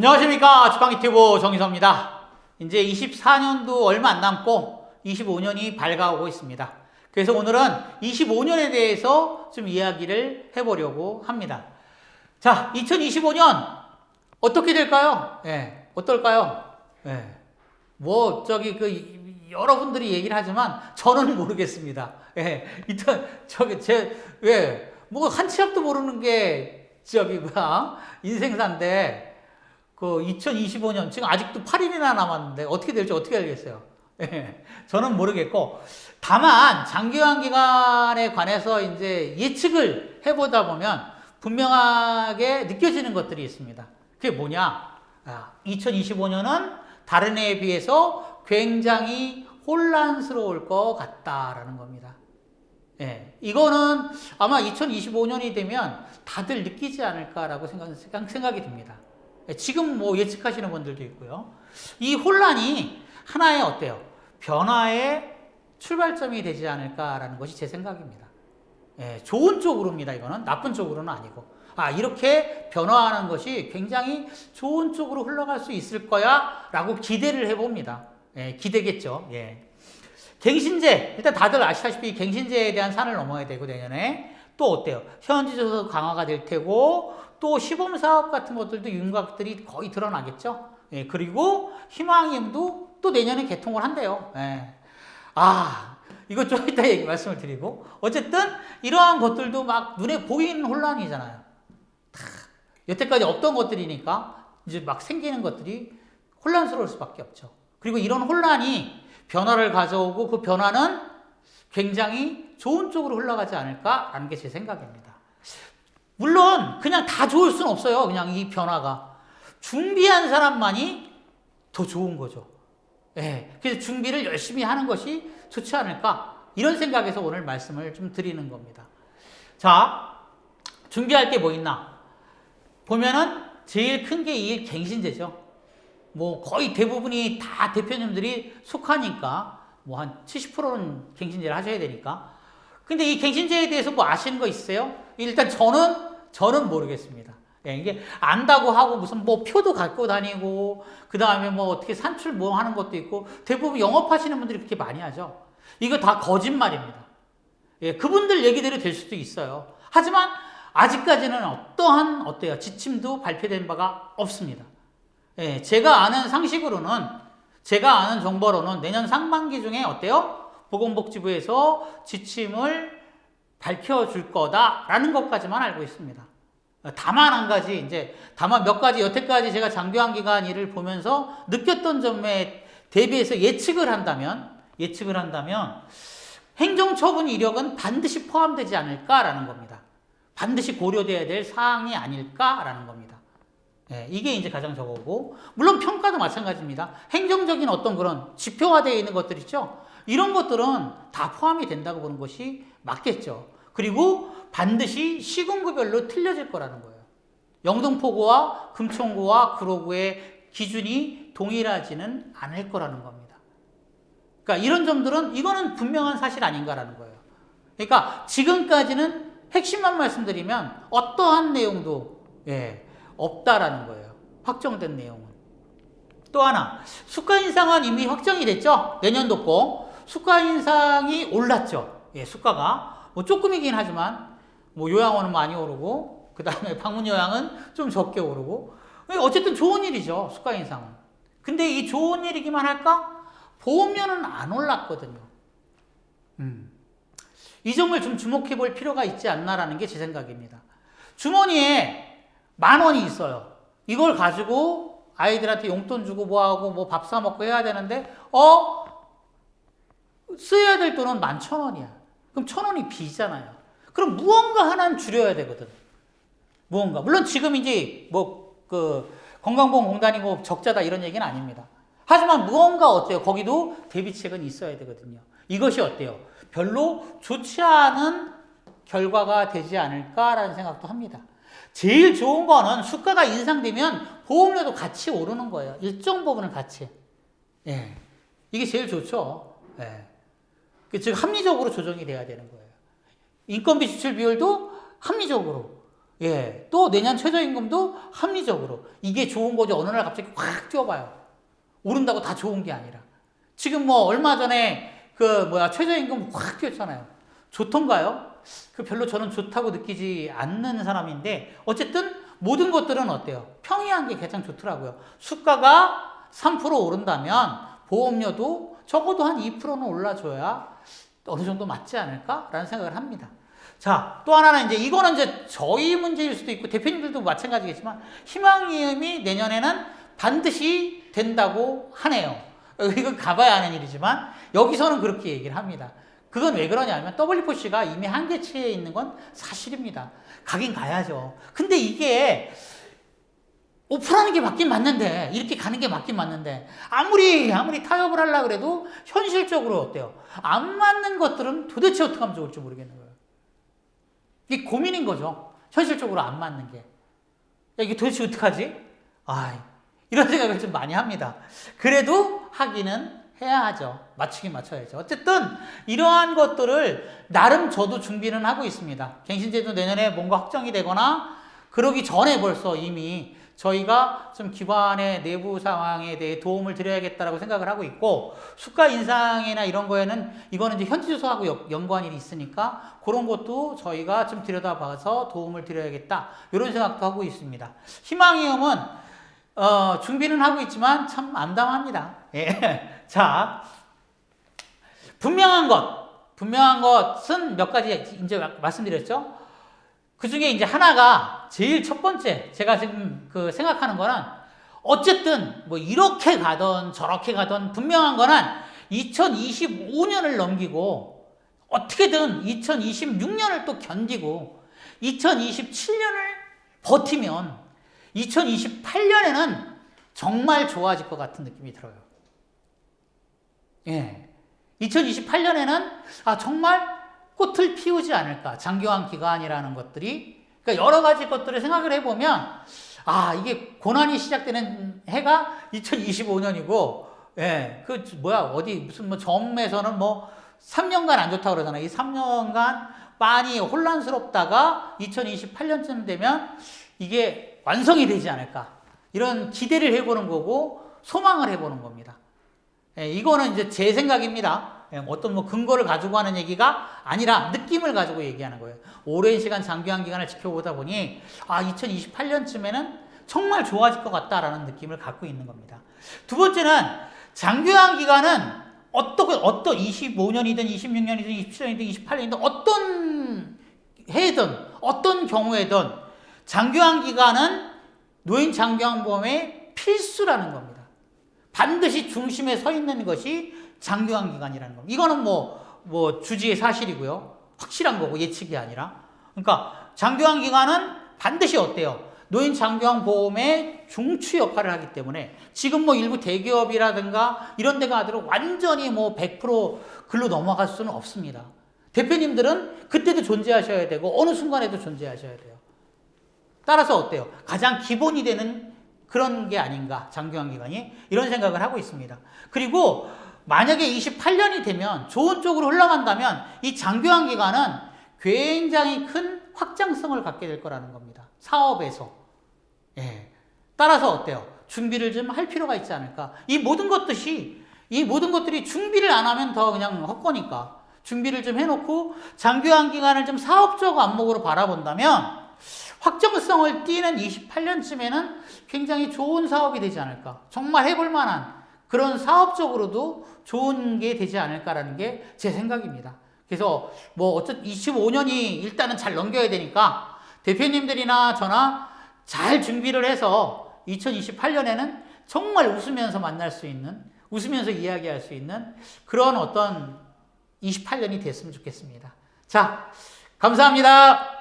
안녕하십니까 주방기튜브 정희섭입니다. 이제 24년도 얼마 안 남고 25년이 밝아오고 있습니다. 그래서 오늘은 25년에 대해서 좀 이야기를 해보려고 합니다. 자, 2025년 어떻게 될까요? 예, 어떨까요? 예, 뭐 저기 그 여러분들이 얘기를 하지만 저는 모르겠습니다. 예, 일단 저기 제 예, 뭐 한 치 앞도 모르는 게 저기 뭐야 인생사인데 그 2025년 지금 아직도 8일이나 남았는데 어떻게 될지 어떻게 알겠어요. 예, 저는 모르겠고 다만 장기화 기간에 관해서 이제 예측을 해보다 보면 분명하게 느껴지는 것들이 있습니다. 그게 뭐냐? 아, 2025년은 다른 해에 비해서 굉장히 혼란스러울 것 같다라는 겁니다. 예, 이거는 아마 2025년이 되면 다들 느끼지 않을까라고 생각, 생각이 듭니다. 예, 지금 뭐 예측하시는 분들도 있고요. 이 혼란이 하나의 어때요? 변화의 출발점이 되지 않을까라는 것이 제 생각입니다. 예, 좋은 쪽으로입니다. 이거는 나쁜 쪽으로는 아니고. 아, 이렇게 변화하는 것이 굉장히 좋은 쪽으로 흘러갈 수 있을 거야 라고 기대를 해봅니다. 예, 기대겠죠. 예. 갱신제, 일단 다들 아시다시피 갱신제에 대한 산을 넘어야 되고 내년에 또 어때요? 현지조서 강화가 될 테고 또 시범 사업 같은 것들도 윤곽들이 거의 드러나겠죠. 예, 그리고 희망임도 또 내년에 개통을 한대요. 예. 아, 이거 좀 이따 얘기 말씀을 드리고 어쨌든 이러한 것들도 막 눈에 보이는 혼란이잖아요. 다 여태까지 없던 것들이니까 이제 막 생기는 것들이 혼란스러울 수밖에 없죠. 그리고 이런 혼란이 변화를 가져오고 그 변화는 굉장히 좋은 쪽으로 흘러가지 않을까라는 게 제 생각입니다. 물론 그냥 다 좋을 수는 없어요. 그냥 이 변화가 준비한 사람만이 더 좋은 거죠. 예. 그래서 준비를 열심히 하는 것이 좋지 않을까 이런 생각에서 오늘 말씀을 좀 드리는 겁니다. 자, 준비할 게 뭐 있나? 보면은 제일 큰 게 이 갱신제죠. 뭐 거의 대부분이 다 대표님들이 속하니까 뭐 한 70%는 갱신제를 하셔야 되니까. 근데 이 갱신제에 대해서 뭐 아시는 거 있어요? 일단 저는 저는 모르겠습니다. 예, 이게 안다고 하고 무슨 뭐 표도 갖고 다니고 그 다음에 뭐 어떻게 산출 뭐 하는 것도 있고 대부분 영업하시는 분들이 그렇게 많이 하죠. 이거 다 거짓말입니다. 예, 그분들 얘기대로 될 수도 있어요. 하지만 아직까지는 어떠한 어때요 지침도 발표된 바가 없습니다. 예, 제가 아는 상식으로는 제가 아는 정보로는 내년 상반기 중에 어때요? 보건복지부에서 지침을 밝혀줄 거다라는 것까지만 알고 있습니다. 다만 한 가지 이제 다만 몇 가지 여태까지 제가 장교환 기간 일을 보면서 느꼈던 점에 대비해서 예측을 한다면 예측을 한다면 행정처분 이력은 반드시 포함되지 않을까라는 겁니다. 반드시 고려돼야 될 사항이 아닐까라는 겁니다. 예, 이게 이제 가장 저거고 물론 평가도 마찬가지입니다. 행정적인 어떤 그런 지표화되어 있는 것들 있죠. 이런 것들은 다 포함이 된다고 보는 것이 맞겠죠. 그리고 반드시 시군구별로 틀려질 거라는 거예요. 영등포구와 금천구와 구로구의 기준이 동일하지는 않을 거라는 겁니다. 그러니까 이런 점들은 이거는 분명한 사실 아닌가라는 거예요. 그러니까 지금까지는 핵심만 말씀드리면 어떠한 내용도 예, 없다라는 거예요. 확정된 내용은. 또 하나 수가 인상은 이미 확정이 됐죠. 내년도 거 수가 인상이 올랐죠. 예, 수가가 뭐 조금이긴 하지만 뭐 요양원은 많이 오르고 그 다음에 방문 요양은 좀 적게 오르고 어쨌든 좋은 일이죠. 수가 인상은. 근데 이 좋은 일이기만 할까? 보험료는 안 올랐거든요. 음. 이 점을 좀 주목해 볼 필요가 있지 않나라는 게 제 생각입니다. 주머니에 만 원이 있어요. 이걸 가지고 아이들한테 용돈 주고 뭐하고 뭐 밥 사 먹고 해야 되는데, 어? 써야 될 돈은 만 천 원이야. 그럼 천 원이 비잖아요. 그럼 무언가 하나는 줄여야 되거든. 무언가. 물론 지금 이제 뭐 그 건강보험공단이 뭐 적자다 이런 얘기는 아닙니다. 하지만 무언가 어때요? 거기도 대비책은 있어야 되거든요. 이것이 어때요? 별로 좋지 않은 결과가 되지 않을까라는 생각도 합니다. 제일 좋은 거는 수가가 인상되면 보험료도 같이 오르는 거예요. 일정 부분을 같이. 예. 이게 제일 좋죠. 예. 즉 합리적으로 조정이 돼야 되는 거예요. 인건비 지출 비율도 합리적으로. 예. 또 내년 최저임금도 합리적으로. 이게 좋은 거죠. 어느 날 갑자기 확 뛰어봐요. 오른다고 다 좋은 게 아니라. 지금 뭐 얼마 전에 그 뭐야 최저임금 확 뛰었잖아요. 좋던가요? 그 별로 저는 좋다고 느끼지 않는 사람인데 어쨌든 모든 것들은 어때요? 평이한 게 가장 좋더라고요. 수가가 3% 오른다면 보험료도 적어도 한 2%는 올라줘야 어느 정도 맞지 않을까라는 생각을 합니다. 자, 또 하나는 이제 이거는 이제 저희 문제일 수도 있고 대표님들도 마찬가지겠지만 희망이음이 내년에는 반드시 된다고 하네요. 이건 가봐야 하는 일이지만 여기서는 그렇게 얘기를 합니다. 그건 왜 그러냐면 W4C가 이미 한계치에 있는 건 사실입니다. 가긴 가야죠. 근데 이게 오픈하는 게 맞긴 맞는데 이렇게 가는 게 맞긴 맞는데 아무리 아무리 타협을 하려 그래도 현실적으로 어때요? 안 맞는 것들은 도대체 어떻게 하면 좋을지 모르겠는 거예요. 이게 고민인 거죠. 현실적으로 안 맞는 게. 야, 이게 도대체 어떡하지? 아, 이런 생각을 좀 많이 합니다. 그래도 하기는 해야 하죠. 맞추긴 맞춰야죠. 어쨌든 이러한 것들을 나름 저도 준비는 하고 있습니다. 갱신제도 내년에 뭔가 확정이 되거나 그러기 전에 벌써 이미 저희가 좀 기관의 내부 상황에 대해 도움을 드려야겠다라고 생각을 하고 있고 수가 인상이나 이런 거에는 이거는 이제 현지 조사하고 연- 연관이 있으니까 그런 것도 저희가 좀 들여다봐서 도움을 드려야겠다 이런 생각도 하고 있습니다. 희망이음은 어, 준비는 하고 있지만 참 암담합니다. 예. 자, 분명한 것, 분명한 것은 몇 가지 이제 말씀드렸죠. 그 중에 이제 하나가 제일 첫 번째 제가 지금 그 생각하는 거는 어쨌든 뭐 이렇게 가던 저렇게 가던 분명한 거는 2025년을 넘기고 어떻게든 2026년을 또 견디고 2027년을 버티면 2028년에는 정말 좋아질 것 같은 느낌이 들어요. 예. 2028년에는 아 정말 꽃을 피우지 않을까. 장기화 기간이라는 것들이 그러니까 여러 가지 것들을 생각을 해보면 아 이게 고난이 시작되는 해가 2025년이고 예. 그 뭐야 어디 무슨 뭐 점에서는 뭐 3년간 안 좋다 그러잖아요. 이 3년간 많이 혼란스럽다가 2028년쯤 되면 이게 완성이 되지 않을까. 이런 기대를 해보는 거고 소망을 해보는 겁니다. 예, 이거는 이제 제 생각입니다. 예, 어떤 뭐 근거를 가지고 하는 얘기가 아니라 느낌을 가지고 얘기하는 거예요. 오랜 시간 장기화 기간을 지켜보다 보니 아 2028년쯤에는 정말 좋아질 것 같다라는 느낌을 갖고 있는 겁니다. 두 번째는 장기화 기간은 어떻게 어떤 25년이든 26년이든 27년이든 28년이든 어떤 해든 어떤 경우에든 장기화 기간은 노인 장기화보험의 필수라는 겁니다. 반드시 중심에 서 있는 것이 장기화 기간이라는 겁니다. 이거는 뭐, 뭐 주지의 사실이고요. 확실한 거고 예측이 아니라. 그러니까 장기화 기간은 반드시 어때요? 노인 장기화 보험의 중추 역할을 하기 때문에 지금 뭐 일부 대기업이라든가 이런 데가 아들은 완전히 뭐 100% 글로 넘어갈 수는 없습니다. 대표님들은 그때도 존재하셔야 되고 어느 순간에도 존재하셔야 돼요. 따라서 어때요? 가장 기본이 되는 그런 게 아닌가 장기화 기간이 이런 생각을 하고 있습니다. 그리고 만약에 28년이 되면 좋은 쪽으로 흘러간다면 이 장기화 기간은 굉장히 큰 확장성을 갖게 될 거라는 겁니다. 사업에서. 예. 따라서 어때요? 준비를 좀 할 필요가 있지 않을까? 이 모든 것들이 이 모든 것들이 준비를 안 하면 더 그냥 헛거니까 준비를 좀 해놓고 장기화 기간을 좀 사업적 안목으로 바라본다면 확정성을 띠는 28년쯤에는 굉장히 좋은 사업이 되지 않을까. 정말 해볼 만한 그런 사업적으로도 좋은 게 되지 않을까라는 게 제 생각입니다. 그래서 뭐 어쨌든 25년이 일단은 잘 넘겨야 되니까 대표님들이나 저나 잘 준비를 해서 2028년에는 정말 웃으면서 만날 수 있는, 웃으면서 이야기할 수 있는 그런 어떤 28년이 됐으면 좋겠습니다. 자, 감사합니다.